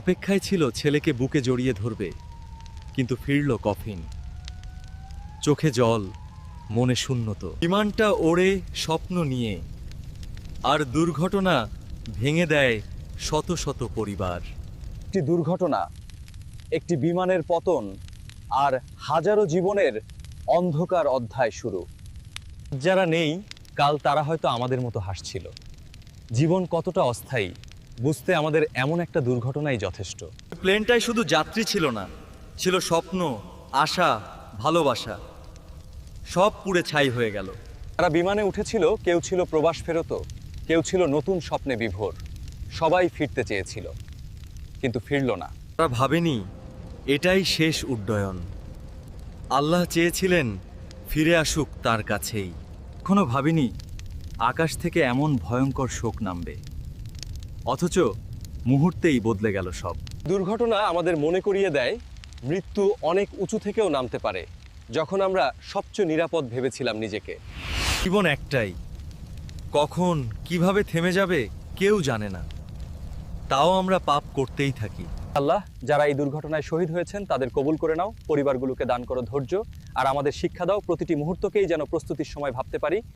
অপেক্ষায় ছিল ছেলেকে বুকে জড়িয়ে ধরবে, কিন্তু ফিরল কফিন। চোখে জল, মনে শূন্যত। বিমানটা ওড়ে স্বপ্ন নিয়ে, আর দুর্ঘটনা ভেঙে দেয় শত শত পরিবার। একটি দুর্ঘটনা, একটি বিমানের পতন, আর হাজারো জীবনের অন্ধকার অধ্যায় শুরু। যারা নেই, কাল তারা হয়তো আমাদের মতো হাসছিল। জীবন কতটা অস্থায়ী বুঝতে আমাদের এমন একটা দুর্ঘটনাই যথেষ্ট। প্লেনটায় শুধু যাত্রী ছিল না ছিল স্বপ্ন আশা ভালোবাসা। সব পুড়ে ছাই হয়ে গেল। তারা বিমানে উঠেছিল কেউ ছিল প্রবাস ফেরত কেউ ছিল নতুন স্বপ্নে বিভোর। সবাই ফিরতে চেয়েছিল কিন্তু ফিরল না। তারা ভাবেনি এটাই শেষ উড্ডয়ন। আল্লাহ চেয়েছিলেন ফিরে আসুক তার কাছেই। কখনো ভাবিনি আকাশ থেকে এমন ভয়ঙ্কর শোক নামবে। অথচ মুহূর্তেই বদলে গেল সব। দুর্ঘটনা আমাদের মনে করিয়ে দেয় মৃত্যু অনেক উঁচু থেকেও নামতে পারে যখন আমরা সবচেয়ে নিরাপদ ভেবেছিলাম নিজেকে। জীবন একটাই। কখন কীভাবে থেমে যাবে কেউ জানে না। তাও আমরা পাপ করতেই থাকি। আল্লাহ যারা এই দুর্ঘটনায় শহীদ হয়েছেন তাদের কবুল করে নাও পরিবারগুলোকে দান করো ধৈর্য আর আমাদের শিক্ষা দাও প্রতিটি মুহূর্তকেই যেন প্রস্তুতির সময় ভাবতে পারি।